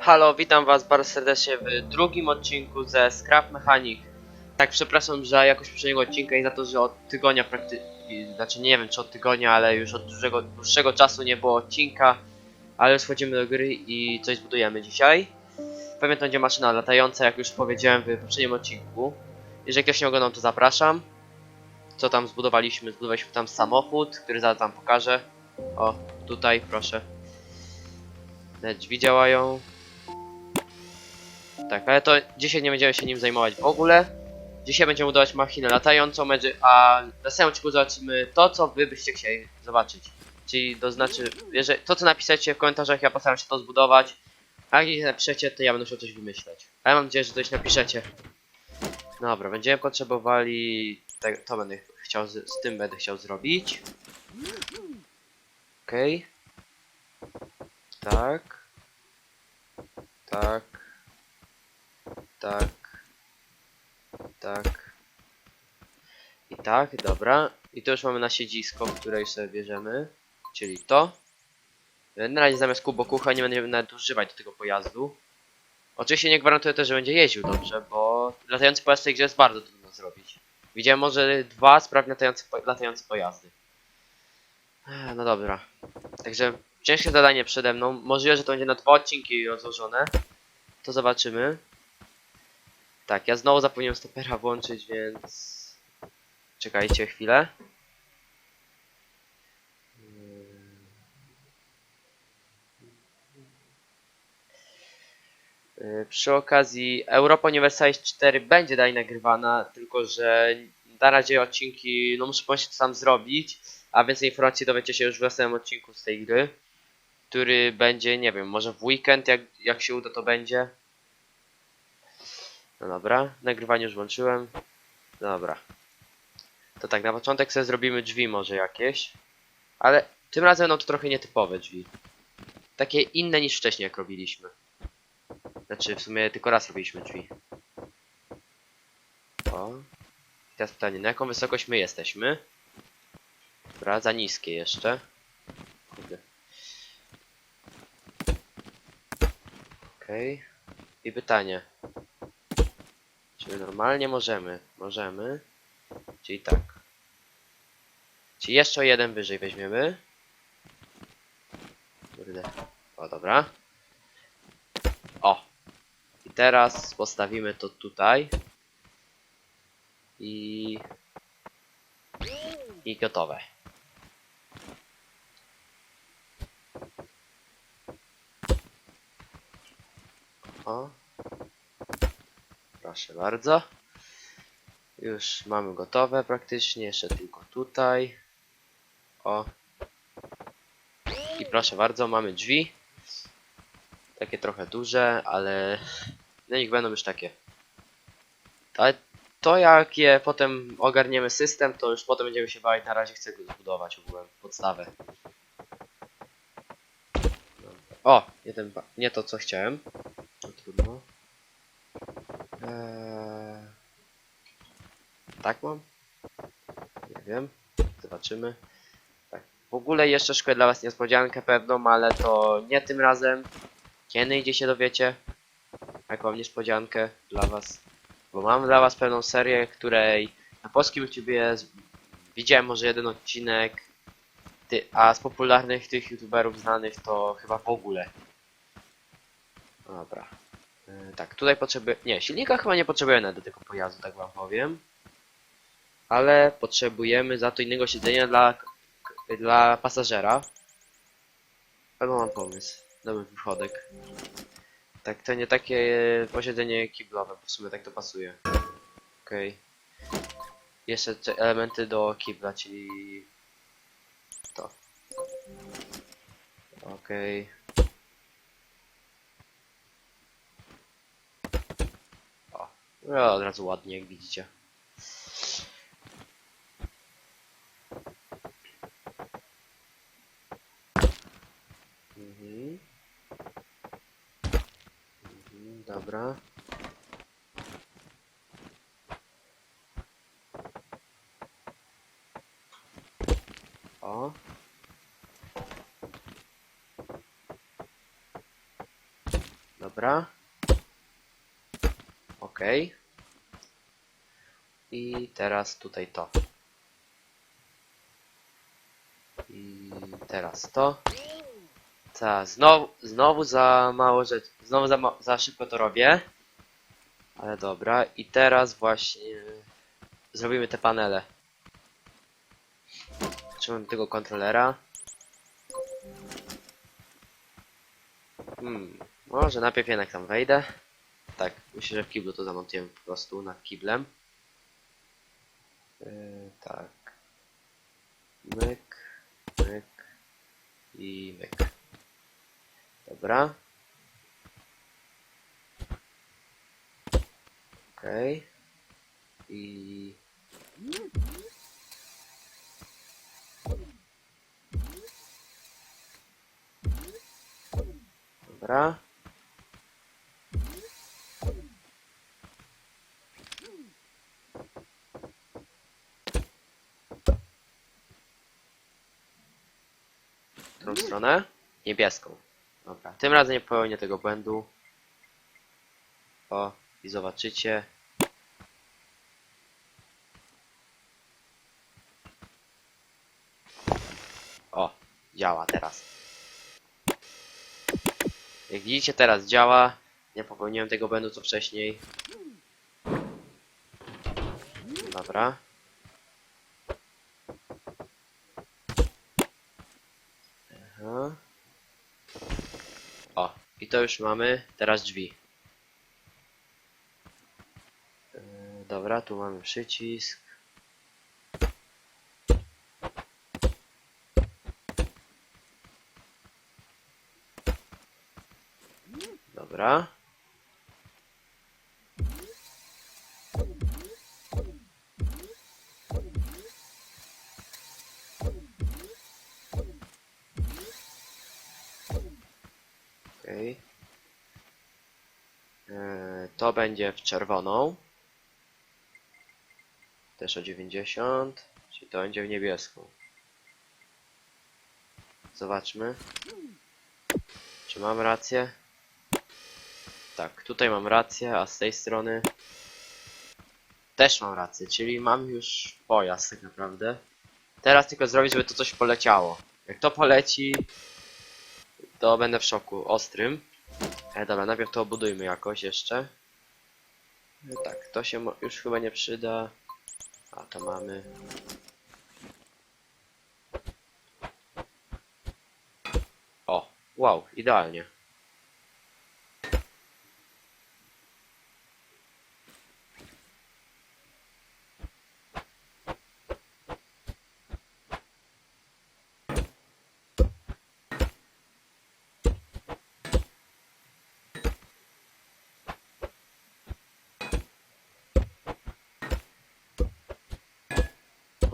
Halo, witam was bardzo serdecznie w drugim odcinku ze Scrap Mechanic. Tak, przepraszam, że jakoś poprzedniego odcinka i za to, że od tygodnia praktycznie, znaczy nie wiem czy od tygodnia, ale już od dłuższego, czasu nie było odcinka, ale już wchodzimy do gry i coś zbudujemy dzisiaj. Pewnie to będzie maszyna latająca, jak już powiedziałem w poprzednim odcinku. Jeżeli ktoś nie oglądał, to zapraszam. Co tam zbudowaliśmy? Zbudowaliśmy tam samochód, który zaraz wam pokażę. O, tutaj, proszę. Te drzwi działają. Tak, ale to dzisiaj nie będziemy się nim zajmować w ogóle. Dzisiaj będziemy budować machinę latającą, a na samym odcinku zobaczymy to, co wy byście chcieli zobaczyć. Czyli to znaczy, jeżeli, to co napiszecie w komentarzach, ja postaram się to zbudować. A jak nie napiszecie, to ja będę musiał coś wymyśleć. A ja mam nadzieję, że coś napiszecie. Dobra, będziemy potrzebowali... To będę chciał, z, z tym będę chciał zrobić. Okej. Tak. Tak. Tak. Tak. I tak, dobra. I to już mamy na siedzisko, które już sobie bierzemy. Czyli to. Na razie zamiast kubokucha nie będziemy nawet używać do tego pojazdu. Oczywiście nie gwarantuję też, że będzie jeździł dobrze, bo latający pojazd w tej grze jest bardzo trudno zrobić. Widziałem może dwa sprawnie latające, po- latające pojazdy. No dobra. Także ciężkie zadanie przede mną. Możliwe, że to będzie na dwa odcinki rozłożone. To zobaczymy. Tak, ja znowu zapomniałem stopera włączyć, więc... Czekajcie chwilę. Yy, Przy okazji Europa Universalis 4 będzie dalej nagrywana, tylko że na razie odcinki, no muszę pomyśleć co sam zrobić, a więcej informacji dowiecie się już w następnym odcinku z tej gry, który będzie, nie wiem, może w weekend, jak, jak się uda to będzie. No dobra, nagrywanie już włączyłem. Dobra. To tak, na początek sobie zrobimy drzwi może jakieś, ale tym razem no to trochę nietypowe drzwi. Takie inne niż wcześniej jak robiliśmy. Znaczy, w sumie tylko raz robiliśmy drzwi. O. I teraz pytanie, na jaką wysokość my jesteśmy? Dobra, za niskie jeszcze. Okej. I pytanie. Czy normalnie możemy? Możemy. Czyli tak. Czyli jeszcze jeden wyżej weźmiemy. Kurde. O, dobra. O. I teraz postawimy to tutaj. I... I gotowe. O. Proszę bardzo. Już mamy gotowe praktycznie, jeszcze tylko tutaj. O. I proszę bardzo, mamy drzwi. Takie trochę duże, ale no niech będą już takie. Ale to jak je potem ogarniemy system, to już potem będziemy się bawić. Na razie chcę go zbudować ogółem, podstawę. O, nie to co chciałem. No trudno. Eee... Tak mam? Nie wiem. Zobaczymy. Tak. W ogóle jeszcze szkoda dla was niespodziankę pewną, ale to nie tym razem. Kiedy idzie się dowiecie? Jaką niespodziankę dla was. Bo mam dla was pewną serię, której na polskim YouTubie widziałem może jeden odcinek. Ty, a z popularnych tych youtuberów znanych to chyba w ogóle. Dobra. E, tak, tutaj potrzebuję... Nie, silnika chyba nie potrzebujemy do tego pojazdu, tak wam powiem. Ale potrzebujemy za to innego siedzenia dla, dla pasażera. Albo mam pomysł. Dobry wychodek. Tak, to nie takie posiedzenie kiblowe, bo w sumie tak to pasuje. Okej. Jeszcze te elementy do kibla, czyli to. Okej. O, no, od razu ładnie, jak widzicie. Mhm. Mhm, Dobra. O. Okej. I teraz tutaj to. I teraz to. Ta, znowu, znowu za mało rzeczy. Znowu za, ma za szybko to robię. Ale dobra. I teraz właśnie zrobimy te panele. Trzymam tego kontrolera. Hmm, może najpierw jednak tam wejdę. Tak, myślę, że w kiblu to zamontujemy po prostu nad kiblem. Yy, tak. Myk, myk i myk. Dobra. Okej. I... Dobra. W którą stronę? Niebieską. Dobra, tym razem nie popełnię tego błędu. O, i zobaczycie. O, działa teraz. Jak widzicie teraz działa. Nie popełniłem tego błędu co wcześniej. Dobra. Aha. I to już mamy. Teraz drzwi. Yy, Dobra, tu mamy przycisk. Będzie w czerwoną. Też o 90. Czyli to będzie w niebieską. Zobaczmy. Czy mam rację? Tak, tutaj mam rację, a z tej strony też mam rację, czyli mam już pojazd tak naprawdę. Teraz tylko zrobić, żeby to coś poleciało. Jak to poleci, to będę w szoku ostrym. E, dobra, najpierw to obudujmy jakoś jeszcze. E, tak, to się już chyba nie przyda. A to mamy. O, wow, idealnie.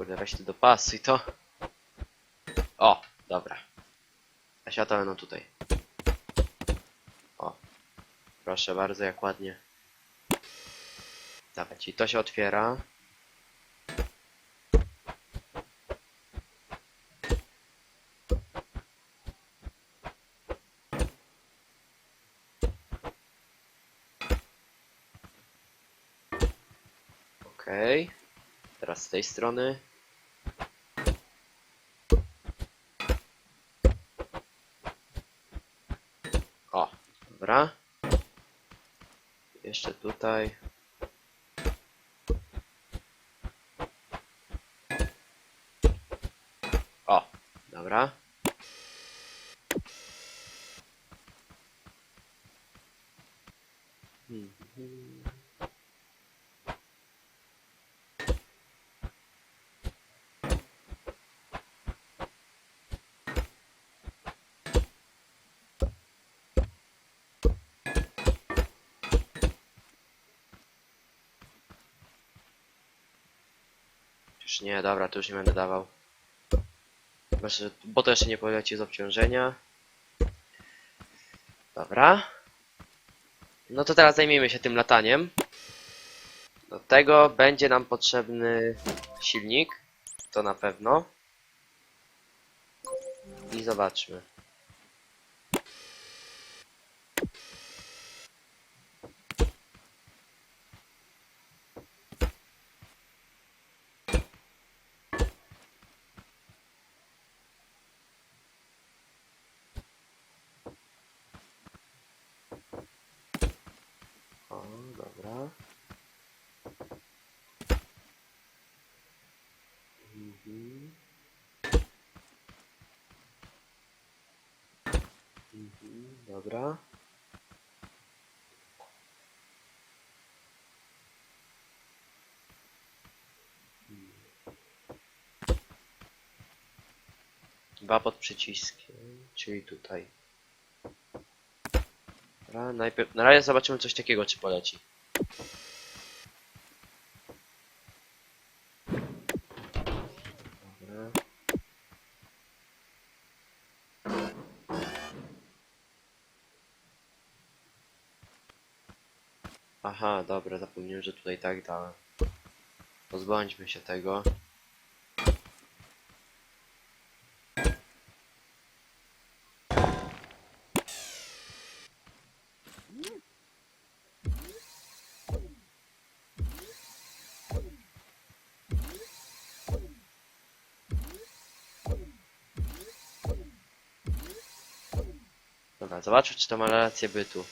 Kurde, weź ty dopasuj to. O, dobra. A światła będą tutaj. O. Proszę bardzo, jak ładnie. Dobra, czyli to się otwiera. Okej. Teraz z tej strony. Dobra. Jeszcze tutaj. O, dobra. Już nie, dobra, to już nie będę dawał. Chyba, Bo to jeszcze nie poleci z obciążenia. Dobra. No to teraz zajmijmy się tym lataniem. Do tego będzie nam potrzebny silnik. To na pewno. I zobaczmy. Mhm. Mhm, dobra. Dwa pod przyciskiem, czyli tutaj. Dobra, najpierw, na razie zobaczymy coś takiego, czy poleci. Dobra, zapomniałem, że tutaj tak dałem. Pozbądźmy się tego. Dobra, zobaczmy, czy to ma rację bytu.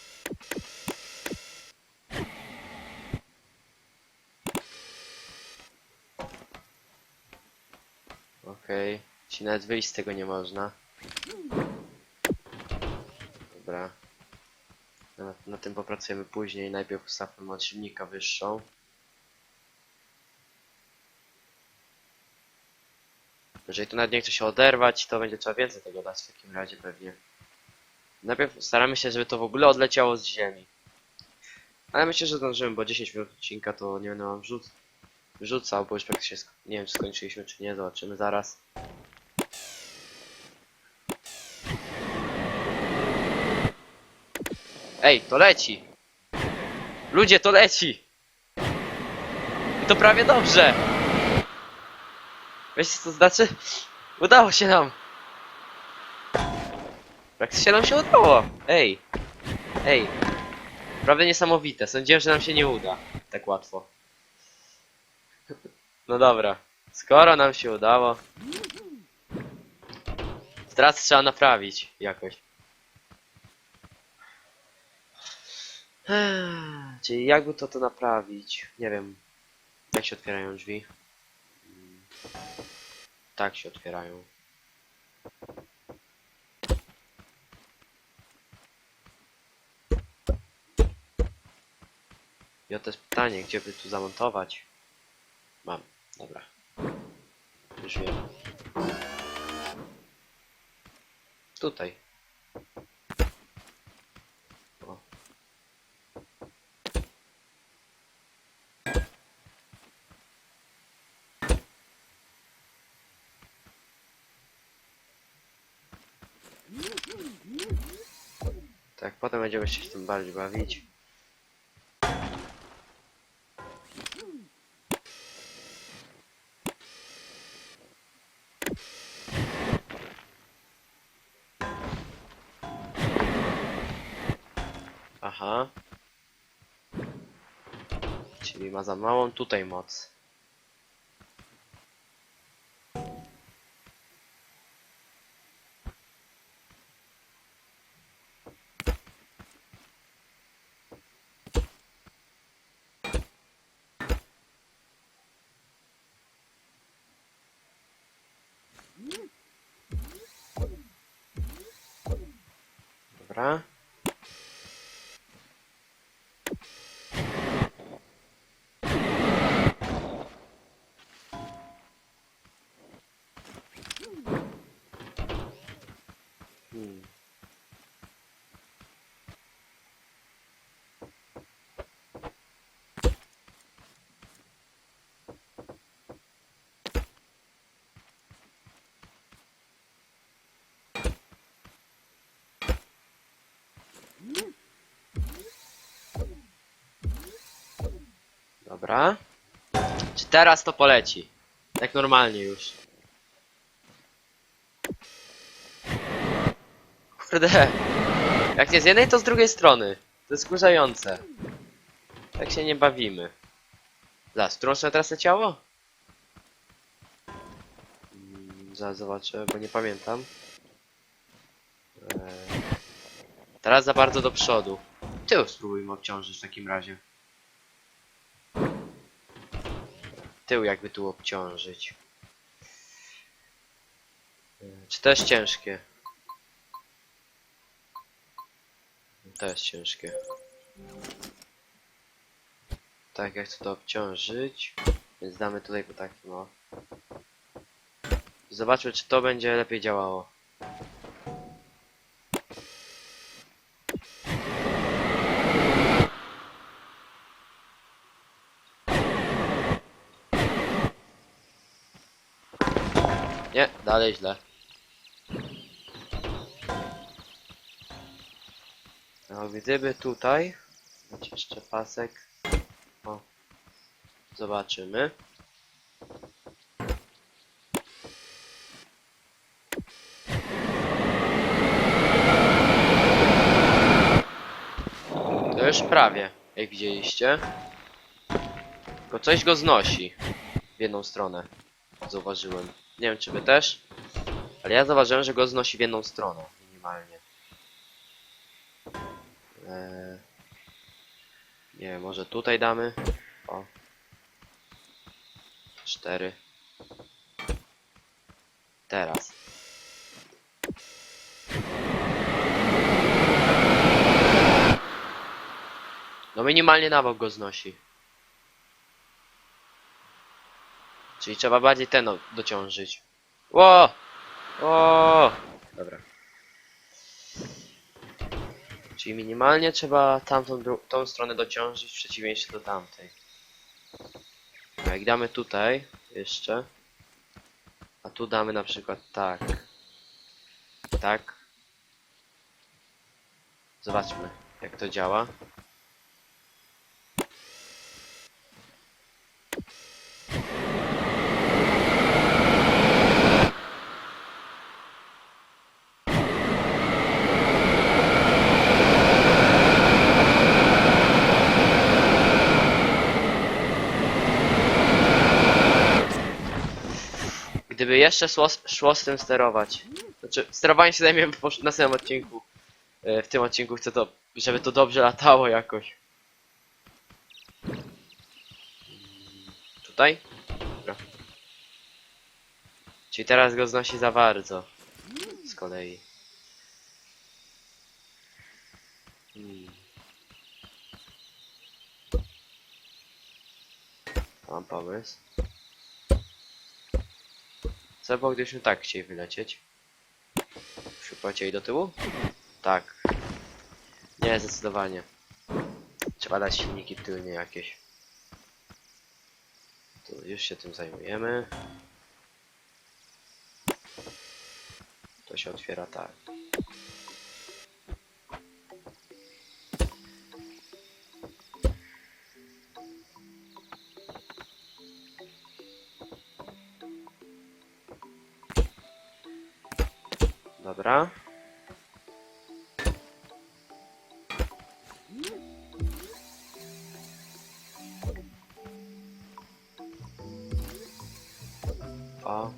Okej, ci nawet wyjść z tego nie można. Dobra. Na, na tym popracujemy później. Najpierw ustawmy moc silnika wyższą. Jeżeli tu nawet nie chce się oderwać, to będzie trzeba więcej tego dać w takim razie pewnie. Najpierw staramy się, żeby to w ogóle odleciało z ziemi. Ale myślę, że zdążymy, bo 10 minut odcinka to nie będę wam wrzuc wrzucał, bo już praktycznie nie wiem czy skończyliśmy czy nie, zobaczymy zaraz. Ej, to leci! Ludzie, to leci! I to prawie dobrze! Wiecie co to znaczy? Udało się nam! Praktycznie nam się udało! Ej! Ej! Prawie niesamowite, sądziłem, że nam się nie uda. Tak łatwo. No dobra. Skoro nam się udało. Teraz trzeba naprawić jakoś. Czyli jakby to to naprawić? Nie wiem. Jak się otwierają drzwi? Tak się otwierają. I to jest pytanie, gdzie by tu zamontować? Mam, dobra. Już wiem. Tutaj. O. Tak, potem będziemy się tym bardziej bawić. Aha. Czyli ma za małą tutaj moc. Dobra. Hmm. Dobra. Czy teraz to poleci? Jak normalnie już. Kurde. Jak nie z jednej, to z drugiej strony. To jest skurzające. Tak się nie bawimy. Zaraz, w którą stronę teraz leciało? Mm, Zaraz zobaczę, bo nie pamiętam. Eee, Teraz za bardzo do przodu. Tył spróbujmy obciążyć w takim razie. Tył jakby tu obciążyć. Eee, Czy to jest ciężkie? To jest ciężkie. Tak, jak chcę to obciążyć. Więc damy tutaj po takim o. Zobaczmy, czy to będzie lepiej działało. Dalej źle. No, gdyby tutaj dać jeszcze pasek. O. Zobaczymy. To już prawie, jak widzieliście. Tylko coś go znosi w jedną stronę. Zauważyłem. Nie wiem, czy wy też. Ale ja zauważyłem, że go znosi w jedną stronę. Minimalnie. Eee, nie wiem, może tutaj damy. O. Cztery. Teraz. No minimalnie na bok go znosi. Czyli trzeba bardziej ten dociążyć. Ło! O! Dobra. Czyli minimalnie trzeba tamtą tą stronę dociążyć w przeciwieństwie do tamtej. A jak damy tutaj jeszcze, a tu damy na przykład tak, tak. Zobaczmy jak to działa. Gdyby jeszcze szło, szło z tym sterować. Znaczy, sterowanie się zajmiemy w następnym odcinku. E, W tym odcinku chcę to, żeby to dobrze latało jakoś. Tutaj? Dobra. Czyli teraz go znosi za bardzo. Z kolei. Hmm. Mam pomysł. Było, gdybyśmy tak chcieli wylecieć? Byśmy polecieli do tyłu? Tak. Nie, zdecydowanie. Trzeba dać silniki tylnie jakieś. To już się tym zajmujemy. To się otwiera tak. Dobra. O.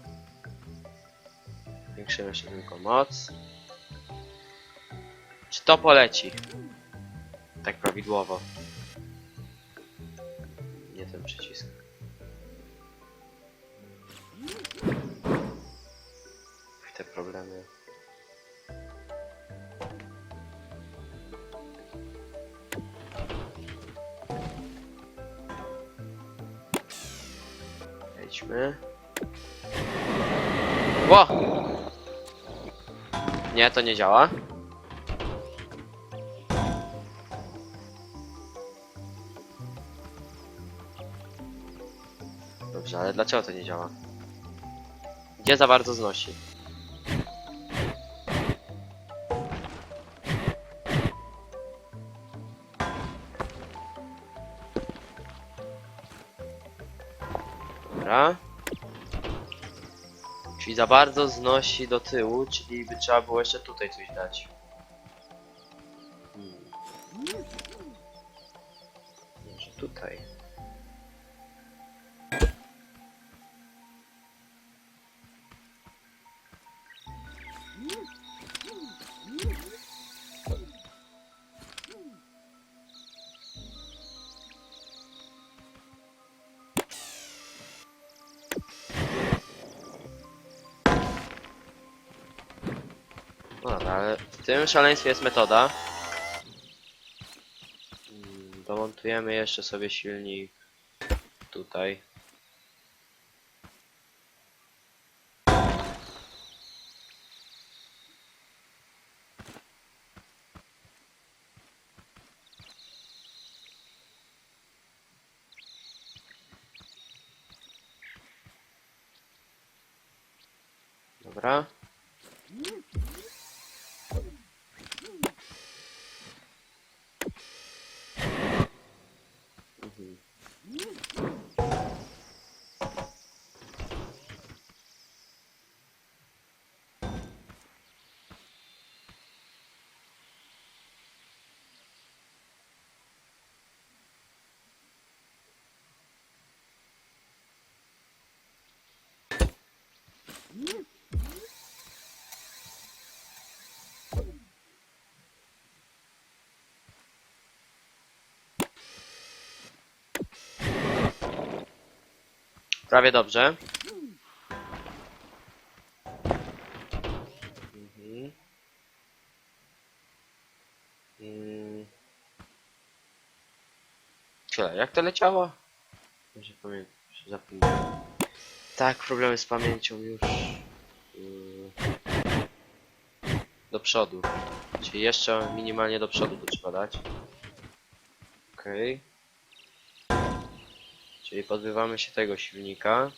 Zwiększymy jeszcze tylko moc. Czy to poleci? Tak prawidłowo. Wejdźmy. Ło! Nie, to nie działa. Dobrze, ale dlaczego to nie działa? Gdzie za bardzo znosi? Za bardzo znosi do tyłu, czyli by trzeba było jeszcze tutaj coś dać. Hmm. Może tutaj. Ale w tym szaleństwie jest metoda. Domontujemy jeszcze sobie silnik tutaj. Dobra. Mhm. Prawie dobrze. Mhm. Mm. Jak to leciało? Może pamiętam, zapomniałem. Tak, problemy z pamięcią już. Yy. Do przodu. Czyli jeszcze minimalnie do przodu to trzeba dać. Okej. Czyli pozbywamy się tego silnika.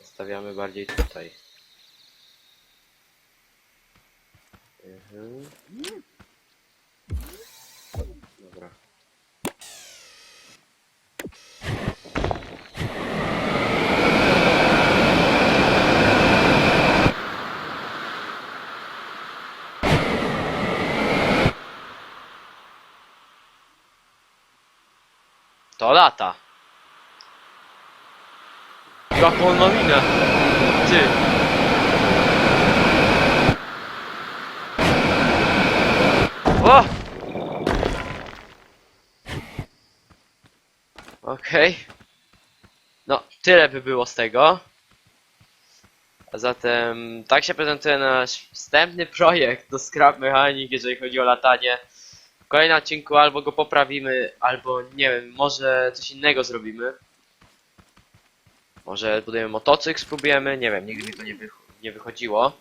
Stawiamy bardziej tutaj. Mhm. Dobra. To lata. Jaką nowinę? Ty. O! Okej. No, tyle by było z tego. A zatem tak się prezentuje nasz wstępny projekt do Scrap Mechanic, jeżeli chodzi o latanie. Kolejnym odcinku albo go poprawimy, albo nie wiem, może coś innego zrobimy. Może budujemy motocykl, spróbujemy, nie wiem, nigdy mi to nie, wych nie wychodziło.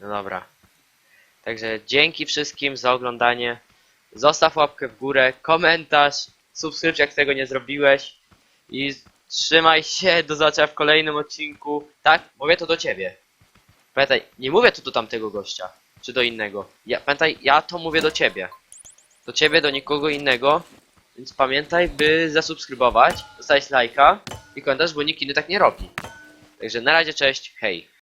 No dobra. Także dzięki wszystkim za oglądanie. Zostaw łapkę w górę, komentarz, subskrypcja, jak tego nie zrobiłeś. I trzymaj się, do zobaczenia w kolejnym odcinku. Tak, mówię to do ciebie. Pamiętaj, nie mówię to do tamtego gościa, czy do innego. Ja, pamiętaj, ja to mówię do ciebie. Do ciebie, do nikogo innego. Więc pamiętaj, by zasubskrybować, zostawić lajka i komentarz, bo nikt inny tak nie robi. Także na razie, cześć, hej.